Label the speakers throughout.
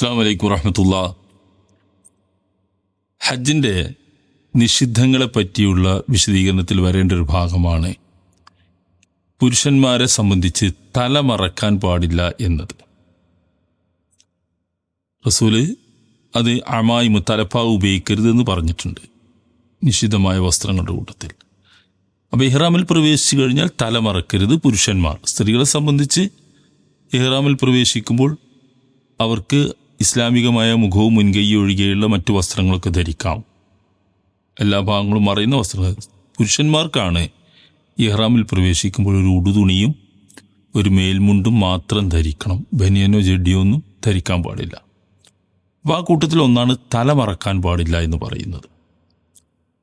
Speaker 1: അസ്സാം വലൈക്കും വറഹമത്തുള്ള. ഹജ്ജിന്റെ നിഷിദ്ധങ്ങളെ പറ്റിയുള്ള വിശദീകരണത്തിൽ വരേണ്ട ഒരു ഭാഗമാണ് പുരുഷന്മാരെ സംബന്ധിച്ച് തല മറക്കാൻ പാടില്ല എന്നത്. റസൂൽ അത് അമായിമ് തലപ്പാവ് ഉപയോഗിക്കരുതെന്ന് പറഞ്ഞിട്ടുണ്ട് നിഷിദ്ധമായ വസ്ത്രങ്ങളുടെ കൂട്ടത്തിൽ. അപ്പോൾ ഇഹ്റാമിൽ പ്രവേശിച്ചു കഴിഞ്ഞാൽ തല മറക്കരുത് പുരുഷന്മാർ. സ്ത്രീകളെ സംബന്ധിച്ച് ഇഹ്റാമിൽ പ്രവേശിക്കുമ്പോൾ അവർക്ക് ഇസ്ലാമികമായ മുഖവും മുൻകൈയും ഒഴികെയുള്ള മറ്റു വസ്ത്രങ്ങളൊക്കെ ധരിക്കാം. എല്ലാ ഭാഗങ്ങളും മറയുന്ന വസ്ത്രങ്ങൾ പുരുഷന്മാർക്കാണ് ഇഹ്റാമിൽ പ്രവേശിക്കുമ്പോൾ ഒരു ഉടുതുണിയും ഒരു മേൽമുണ്ടും മാത്രം ധരിക്കണം. ബനിയനോ ജെഡിയോ ഒന്നും ധരിക്കാൻ പാടില്ല. അപ്പോൾ ആ കൂട്ടത്തിൽ ഒന്നാണ് തല മറക്കാൻ പാടില്ല എന്ന് പറയുന്നത്.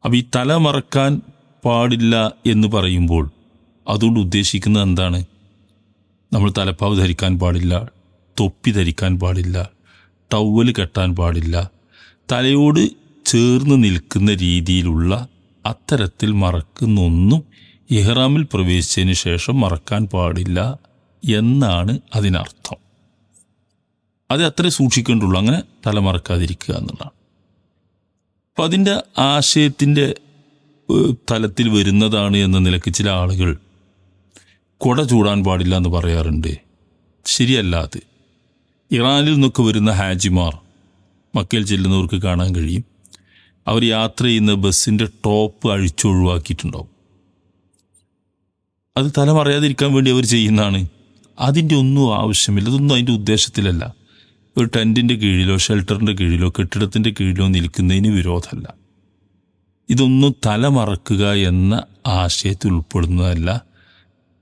Speaker 1: അപ്പോൾ ഈ തല മറക്കാൻ പാടില്ല എന്ന് പറയുമ്പോൾ അതുകൊണ്ട് ഉദ്ദേശിക്കുന്നത് എന്താണ്? നമ്മൾ തലപ്പാവ് ധരിക്കാൻ പാടില്ല തൊപ്പി ധരിക്കാൻ പാടില്ല ടവൽ കെട്ടാൻ പാടില്ല. തലയോട് ചേർന്ന് നിൽക്കുന്ന രീതിയിലുള്ള അത്തരത്തിൽ മറക്കുന്നൊന്നും ഇഹ്റാമിൽ പ്രവേശിച്ചതിന് ശേഷം മറക്കാൻ പാടില്ല എന്നാണ് അതിനർത്ഥം. അത് അത്രേ സൂക്ഷിക്കേണ്ടുള്ളൂ. അങ്ങനെ തല മറക്കാതിരിക്കുക എന്നുള്ളതാണ്. അപ്പം അതിന്റെ ആശയത്തിന്റെ തലത്തിൽ വരുന്നതാണ് എന്ന നിലയ്ക്ക് ചില ആളുകൾ കുട ചൂടാൻ പാടില്ല എന്ന് പറയാറുണ്ട്. ശരിയല്ല അത്. ഇറാനിൽ നിന്നൊക്കെ വരുന്ന ഹാജിമാർ മക്കയിൽ ചെല്ലുന്നവർക്ക് കാണാൻ കഴിയും. അവർ യാത്ര ചെയ്യുന്ന ബസ്സിന്റെ ടോപ്പ് അഴിച്ചൊഴിവാക്കിയിട്ടുണ്ടാവും അത് തലമറിയാതിരിക്കാൻ വേണ്ടി അവർ ചെയ്യുന്നതാണ്. അതിന്റെ ഒന്നും ആവശ്യമില്ല. അതൊന്നും അതിന്റെ ഉദ്ദേശത്തിലല്ല. ഒരു ടെന്റിന്റെ കീഴിലോ ഷെൽട്ടറിന്റെ കീഴിലോ കെട്ടിടത്തിന്റെ കീഴിലോ നിൽക്കുന്നതിന് വിരോധമല്ല. ഇതൊന്നും തലമറക്കുക എന്ന ആശയത്തിൽ ഉൾപ്പെടുന്നതല്ല.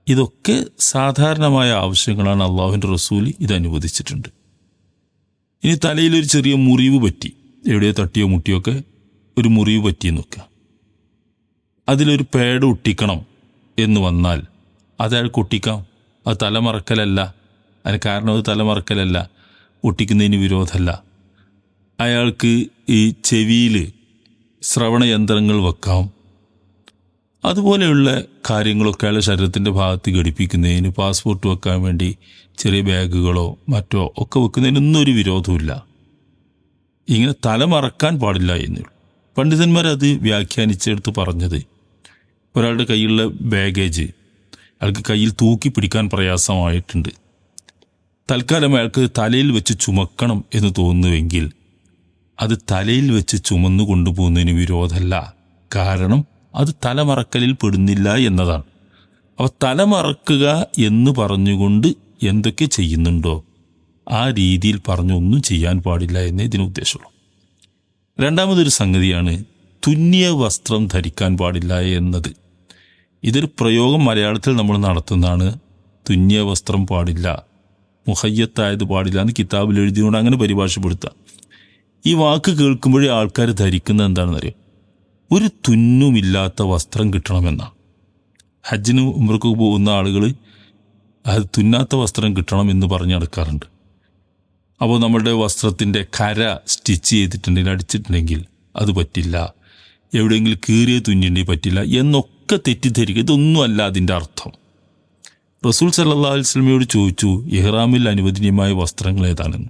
Speaker 1: ഇതൊക്കെ സാധാരണമായ ആവശ്യങ്ങളാണ് അള്ളാഹുവിന്റെ റസൂൽ ഇത് അനുവദിച്ചിട്ടുണ്ട്. ഇനി തലയിൽ ഒരു ചെറിയ മുറിവ് പറ്റി. എവിടെയോ തട്ടിയോ മുട്ടിയോ ഒക്കെ ഒരു മുറിവ് പറ്റി നോക്കുക അതിലൊരു പേഡ് ഒട്ടിക്കണം എന്ന് വന്നാൽ അതയാൾക്ക് ഒട്ടിക്കാം. അത് തലമറക്കലല്ല. അതിന് കാരണം അത് തലമറക്കലല്ല. ഒട്ടിക്കുന്നതിന് വിരോധമല്ല. അയാൾക്ക് ഈ ചെവിയിൽ ശ്രവണയന്ത്രങ്ങൾ വെക്കാം. അതുപോലെയുള്ള കാര്യങ്ങളൊക്കെ ശരീരത്തിന്റെ ഭാഗത്ത് ഘടിപ്പിക്കുന്നതിന് പാസ്പോർട്ട് വെക്കാൻ വേണ്ടി ചെറിയ ബാഗുകളോ മറ്റോ ഒക്കെ വെക്കുന്നതിനൊന്നും ഒരു വിരോധമില്ല ഇങ്ങനെ തല മറക്കാൻ പാടില്ല എന്നുള്ളൂ പണ്ഡിതന്മാരത് വ്യാഖ്യാനിച്ചെടുത്ത് പറഞ്ഞത് ഒരാളുടെ കയ്യിലുള്ള ബാഗേജ് അയാൾക്ക് കയ്യിൽ തൂക്കി പിടിക്കാൻ പ്രയാസമായിട്ടുണ്ട്. തൽക്കാലം അയാൾക്ക് തലയിൽ വെച്ച് ചുമക്കണം എന്ന് തോന്നുന്നുവെങ്കിൽ അത് തലയിൽ വെച്ച് ചുമന്നു കൊണ്ടുപോകുന്നതിന് വിരോധമല്ല. കാരണം അത് തലമറക്കലിൽ പെടുന്നില്ല എന്നതാണ്. അവ തലമറക്കുക എന്ന് പറഞ്ഞുകൊണ്ട് എന്തൊക്കെ ചെയ്യുന്നുണ്ടോ ആ രീതിയിൽ പറഞ്ഞൊന്നും ചെയ്യാൻ പാടില്ല എന്നേ ഇതിന് ഉദ്ദേശമുള്ളൂ. രണ്ടാമതൊരു സംഗതിയാണ് തുന്നിയ വസ്ത്രം ധരിക്കാൻ പാടില്ല എന്നത്. ഇതൊരു പ്രയോഗം മലയാളത്തിൽ നമ്മൾ നടത്തുന്നതാണ്. തുന്നിയ വസ്ത്രം പാടില്ല മുഹയ്യത്തായത് പാടില്ല എന്ന് കിതാബിൽ എഴുതിയുകൊണ്ട് അങ്ങനെ പരിഭാഷപ്പെടുത്തുക ഈ വാക്ക് കേൾക്കുമ്പോഴേ ആൾക്കാർ ധരിക്കുന്നത് എന്താണെന്നറിയോ? ഒരു തുന്നുമില്ലാത്ത വസ്ത്രം കിട്ടണമെന്നാണ് ഹജ്ജിന് ഉമ്രക്ക് പോകുന്ന ആളുകൾ അത് തുന്നാത്ത വസ്ത്രം കിട്ടണം എന്ന് പറഞ്ഞ് നടക്കാറുണ്ട്. അപ്പോൾ നമ്മളുടെ വസ്ത്രത്തിന്റെ കര സ്റ്റിച്ച് ചെയ്തിട്ടുണ്ടെങ്കിൽ അടിച്ചിട്ടുണ്ടെങ്കിൽ അത് പറ്റില്ല. എവിടെയെങ്കിലും കീറിയ തുന്നിണ്ടെങ്കിൽ പറ്റില്ല എന്നൊക്കെ തെറ്റിദ്ധരിക്കുക. ഇതൊന്നും അല്ല അതിന്റെ അർത്ഥം. റസൂൽ സല്ലാ അലിസ്ലമയോട് ചോദിച്ചു ഇഹ്റാമിൽ അനുവദനീയമായ വസ്ത്രങ്ങൾ ഏതാണെന്ന്?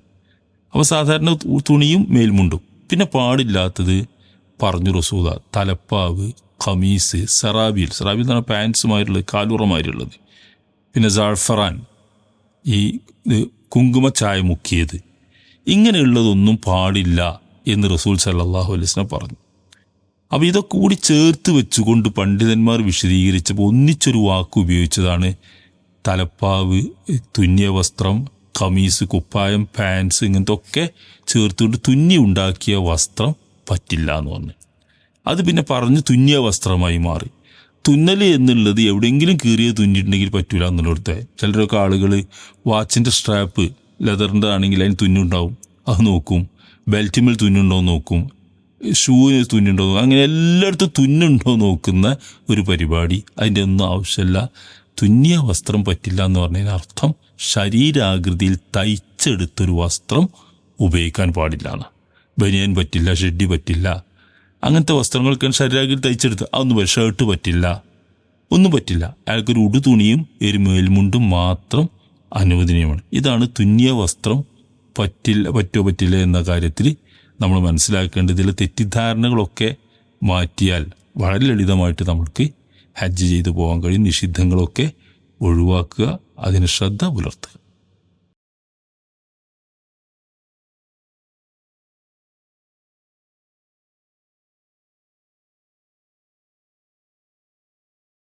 Speaker 1: അപ്പോൾ സാധാരണ തുണിയും മേൽമുണ്ടും. പിന്നെ പാടില്ലാത്തത് പറഞ്ഞു റസൂദ തലപ്പാവ് ഖമീസ് സെറാബിൽ സെറാബിൽ എന്ന് പറഞ്ഞാൽ പാൻസുമായിട്ടുള്ളത് കാലുറമായിട്ടുള്ളത് പിന്നെ ജാഫറാൻ ഈ കുങ്കുമ ചായ മുക്കിയത്. ഇങ്ങനെയുള്ളതൊന്നും പാടില്ല എന്ന് റസൂൽ സല്ലാഹു അലൈസ്ലം പറഞ്ഞു. അപ്പോൾ ഇതൊക്കെ കൂടി ചേർത്ത് വെച്ചുകൊണ്ട് പണ്ഡിതന്മാർ വിശദീകരിച്ചപ്പോൾ ഒന്നിച്ചൊരു വാക്ക് ഉപയോഗിച്ചതാണ് തലപ്പാവ് തുന്നിയ വസ്ത്രം കമീസ് കുപ്പായം പാൻസ് ഇങ്ങനത്തെ ഒക്കെ ചേർത്തുകൊണ്ട് തുന്നി ഉണ്ടാക്കിയ വസ്ത്രം പറ്റില്ല എന്ന് പറഞ്ഞു. അത് പിന്നെ പറഞ്ഞ് തുന്നിയ വസ്ത്രമായി മാറി. തുന്നൽ എന്നുള്ളത് എവിടെയെങ്കിലും കീറിയ തുന്നിയിട്ടുണ്ടെങ്കിൽ പറ്റൂല എന്നുള്ളിടത്തെ. ചിലരൊക്കെ ആളുകൾ വാച്ചിന്റെ സ്ട്രാപ്പ് ലെതറിന്റെ ആണെങ്കിൽ അതിന് തുന്നുണ്ടാവും അത് നോക്കും. ബെൽറ്റിമിൽ തുന്നുണ്ടോ നോക്കും. ഷൂവിന് തുന്നുണ്ടോ. അങ്ങനെ എല്ലായിടത്തും തുന്നുണ്ടോ നോക്കുന്ന ഒരു പരിപാടി. അതിന്റെ ഒന്നും ആവശ്യമില്ല. തുന്നിയ വസ്ത്രം പറ്റില്ല എന്ന് പറഞ്ഞതിന് അർത്ഥം ശരീരാകൃതിയിൽ തയ്ച്ചെടുത്തൊരു വസ്ത്രം ഉപയോഗിക്കാൻ പാടില്ല എന്ന് ബനിയാൻ പറ്റില്ല ഷെഡി പറ്റില്ല. അങ്ങനത്തെ വസ്ത്രങ്ങളൊക്കെ ശരീരാക്കിൽ തയ്ച്ചെടുത്ത് അതൊന്നും ഷർട്ട് പറ്റില്ല. ഒന്നും പറ്റില്ല. അയാൾക്കൊരു ഉടു തുണിയും ഒരു മേൽമുണ്ടും മാത്രം അനുവദനീയമാണ്. ഇതാണ് തുന്നിയ വസ്ത്രം പറ്റില്ല പറ്റോ പറ്റില്ല എന്ന കാര്യത്തിൽ നമ്മൾ മനസ്സിലാക്കേണ്ടതിലെ തെറ്റിദ്ധാരണകളൊക്കെ മാറ്റിയാൽ വളരെ ലളിതമായിട്ട് നമ്മൾക്ക് ഹജ്ജ് ചെയ്തു പോകാൻ കഴിയും. നിഷിദ്ധങ്ങളൊക്കെ ഒഴിവാക്കുക അതിന് ശ്രദ്ധ പുലർത്തുക.